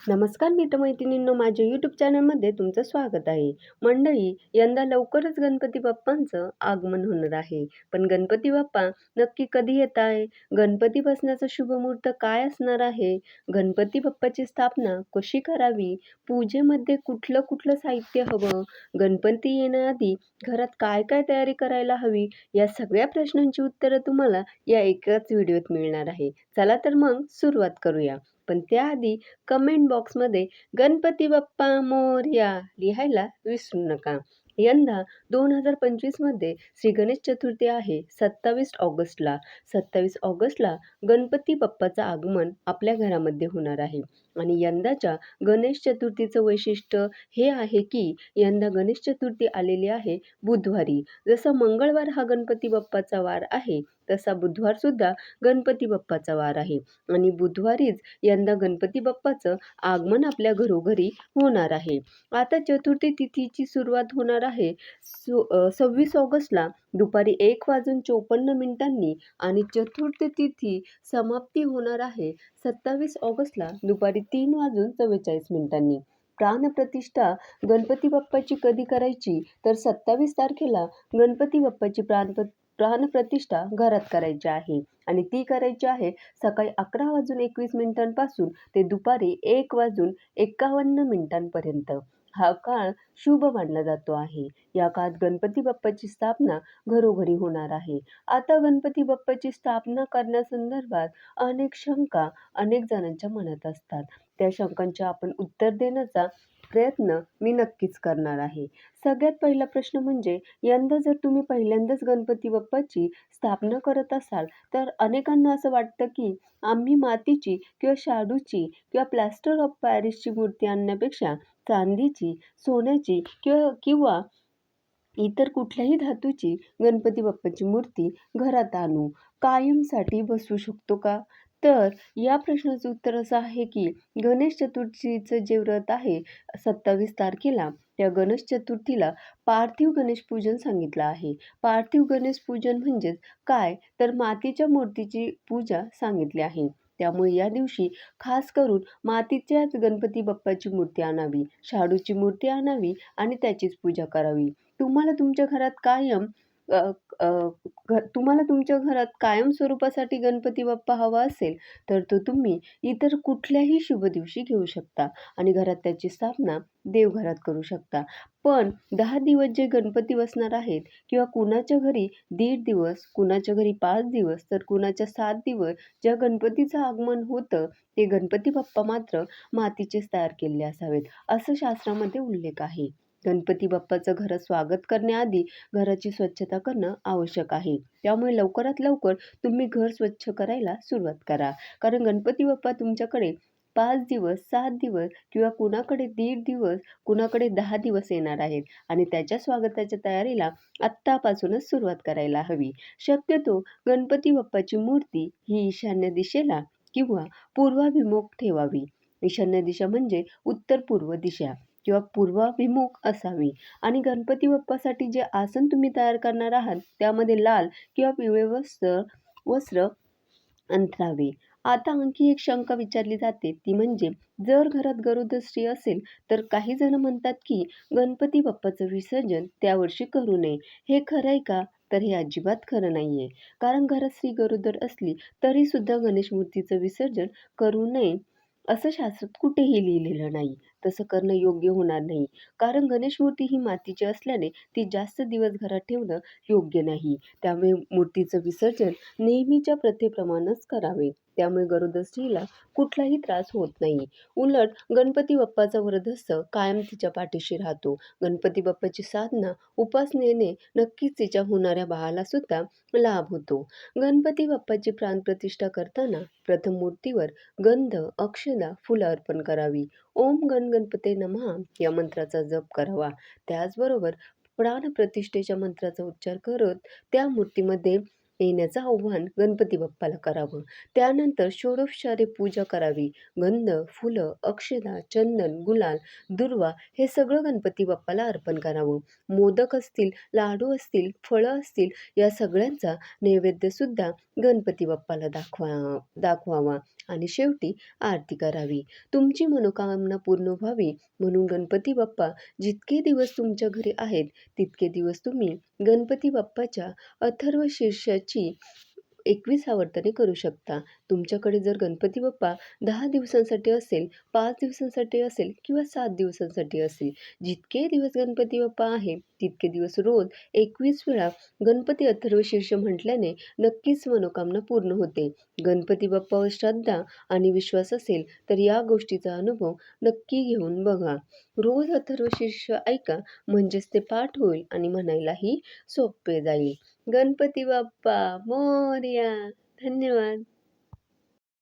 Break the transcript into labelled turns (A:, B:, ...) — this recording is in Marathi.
A: नमस्कार मित्रमैत्रिणींनो माझ्या यूट्यूब चॅनलमध्ये तुमचं स्वागत आहे. मंडळी यंदा लवकरच गणपती बाप्पांचं आगमन होणार आहे. पण गणपती बाप्पा नक्की कधी येत आहे? गणपती बसण्याचा शुभमुहूर्त काय असणार आहे? गणपती बाप्पाची स्थापना कशी करावी? पूजेमध्ये कुठलं कुठलं साहित्य हवं? गणपती येण्याआधी घरात काय काय तयारी करायला हवी? या सगळ्या प्रश्नांची उत्तरं तुम्हाला या एकाच व्हिडिओत मिळणार आहे. चला तर मग सुरुवात करूया. पण त्याआधी कमेंट बॉक्समध्ये गणपती बाप्पा मोर्या लिहायला विसरू नका. यंदा दोन हजार पंचवीसमध्ये श्री गणेश चतुर्थी आहे सत्तावीस ऑगस्टला. सत्तावीस ऑगस्टला गणपती बाप्पाचं आगमन आपल्या घरामध्ये होणार आहे. आणि यंदाच्या गणेश चतुर्थीचं वैशिष्ट्य हे आहे की यंदा गणेश चतुर्थी आलेली आहे बुधवारी. जसं मंगळवार हा गणपती बाप्पाचा वार आहे तसा बुधवारसुद्धा गणपती बाप्पाचा वार आहे. आणि बुधवारीच यंदा गणपती बाप्पाचं आगमन आपल्या घरोघरी होणार आहे. आता चतुर्थी तिथीची सुरुवात होणार आहे. सु सव्वीस ऑगस्टला दुपारी एक वाजून चोपन्न मिनिटांनी आणि चतुर्थ तिथी समाप्ती होणार आहे. सत्तावीस ऑगस्टला दुपारी तीन वाजून चव्वेचाळीस मिनिटांनी. प्राणप्रतिष्ठा गणपती बाप्पाची कधी करायची? तर सत्तावीस तारखेला गणपती बाप्पाची प्राणप प्राणप्रतिष्ठा घरात करायची आहे. आणि ती करायची आहे सकाळी अकरा वाजून एकवीस मिनिटांपासून ते दुपारी एक वाजून एकावन्न मिनिटांपर्यंत. हा काळ शुभ मानला जातो आहे. या काळात गणपती बाप्पाची स्थापना घरोघरी होणार आहे. आता गणपती बाप्पाची स्थापना करण्यासंदर्भात अनेक शंका अनेक जणांच्या मनात असतात. त्या शंकांचे आपण उत्तर देण्याचा प्रयत्न मी नक्कीच करणार आहे. सगळ्यात पहिला प्रश्न म्हणजे यंदा जर तुम्ही पहिल्यांदाच गणपती बाप्पाची स्थापना करत असाल तर अनेकांना असं वाटतं की आम्ही मातीची किंवा शाडूची किंवा प्लॅस्टर ऑफ पॅरिसची मूर्ती आणण्यापेक्षा चांदीची सोन्याची किंवा किंवा इतर कुठल्याही धातूची गणपती बाप्पाची मूर्ती घरात आणू. कायमसाठी बसू शकतो का? तर या प्रश्नाचं उत्तर असं आहे की गणेश चतुर्थीचं जे व्रत आहे सत्तावीस तारखेला त्या गणेश चतुर्थीला पार्थिव गणेश पूजन सांगितलं आहे. पार्थिव गणेश पूजन म्हणजेच काय? तर मातीच्या मूर्तीची पूजा सांगितली आहे. त्यामुळे या दिवशी खास करून मातीच्याच गणपती बाप्पाची मूर्ती आणावी शाडूची मूर्ती आणावी आणि त्याचीच पूजा करावी. तुम्हाला तुमच्या घरात कायम तुम्हाला तुमच्या घरात कायम स्वरूपासाठी गणपती बाप्पा हवा असेल तर तो तुम्ही इतर कुठल्याही शुभ दिवशी घेऊ शकता आणि घरात त्याची स्थापना देवघरात करू शकता. पण दहा दिवस जे गणपती बसणार आहेत किंवा कुणाच्या घरी दीड दिवस कुणाच्या घरी पाच दिवस तर कुणाच्या सात दिवस ज्या गणपतीचं आगमन होतं ते गणपती बाप्पा मात्र मातीचेच तयार केलेले असावेत असं शास्त्रामध्ये उल्लेख आहे. गणपती बाप्पाचं घरात स्वागत करण्याआधी घराची स्वच्छता करणं आवश्यक आहे. त्यामुळे लवकरात लवकर तुम्ही घर स्वच्छ करायला सुरुवात करा. कारण गणपती बाप्पा तुमच्याकडे पाच दिवस सात दिवस किंवा कुणाकडे दीड दिवस कुणाकडे दहा दिवस येणार आहेत आणि त्याच्या स्वागताच्या तयारीला आत्तापासूनच सुरुवात करायला हवी. शक्यतो गणपती बाप्पाची मूर्ती ही ईशान्य दिशेला किंवा पूर्वाभिमुख ठेवावी. ईशान्य दिशा म्हणजे उत्तर पूर्व दिशा. किंवा पूर्वाभिमुख असावी. आणि गणपती बाप्पासाठी जे आसन तुम्ही तयार करणार आहात त्यामध्ये लाल किंवा पिवळे वस्त्र वस्त्र अंथरावे आता आणखी एक शंका विचारली जाते ती म्हणजे जर घरात गरोदर स्त्री असेल तर काही जण म्हणतात की गणपती बाप्पाचं विसर्जन त्यावर्षी करू नये. हे खरं आहे का? तर हे अजिबात खरं नाही आहे कारण घरात स्त्री गरोदर असली तरीसुद्धा गणेश मूर्तीचं विसर्जन करू नये असं शास्त्रात कुठेही लिहिलेलं नाही. तसं करणं योग्य होणार नाही. कारण गणेश मूर्ती ही मातीची असल्याने ती जास्त दिवस घरात ठेवणं योग्य नाही. त्यामुळे मूर्तीचं विसर्जन नेहमीच्या प्रथेप्रमाणेच करावे. त्यामुळे गरुदस्तीला कुठलाही त्रास होत नाही उलट गणपती बाप्पाचा वरदहस्त कायम तिच्या पाठीशी राहतो. गणपती बाप्पाची साधना उपासनेने नक्कीच तिच्या होणाऱ्या बाळाला सुद्धा लाभ होतो. गणपती बाप्पाची प्राणप्रतिष्ठा करताना प्रथम मूर्तीवर गंध अक्षदा फुलं अर्पण करावी. ओम गण गणपते नमहा या मंत्राचा जप करावा. त्याचबरोबर प्राणप्रतिष्ठेच्या मंत्राचा उच्चार करत त्या मूर्तीमध्ये येण्याचं आव्हान गणपती बाप्पाला करावं. त्यानंतर षोडोपचारे पूजा करावी. गंध फुलं अक्षदा चंदन गुलाल दुर्वा हे सगळं गणपती बाप्पाला अर्पण करावं. मोदक असतील लाडू असतील फळं असतील या सगळ्यांचा नैवेद्यसुद्धा गणपती बाप्पाला दाखवा दाखवावा. आणि शेवटी आरती करावी. तुमची मनोकामना पूर्ण व्हावी. म्हणून गणपती बाप्पा जितके दिवस तुमच्या घरी आहेत तितके दिवस तुम्ही गणपती बाप्पाच्या अथर्व शीर्षाची एकवीस आवर्तने करू शकता. तुमच्याकडे जर गणपती बाप्पा दहा दिवसांसाठी असेल पाच दिवसांसाठी असेल किंवा सात दिवसांसाठी असेल जितके दिवस गणपती बाप्पा आहे तितके दिवस रोज एकवीस वेळा गणपती अथर्व शीर्ष म्हटल्याने नक्कीच मनोकामना पूर्ण होते. गणपती बाप्पावर श्रद्धा आणि विश्वास असेल तर या गोष्टीचा अनुभव नक्की घेऊन बघा. रोज अथर्व शीर्ष ऐका म्हणजेच ते पाठ होईल आणि म्हणायलाही सोपे जाईल. गणपती बाप्पा मोरया धन्यवाद.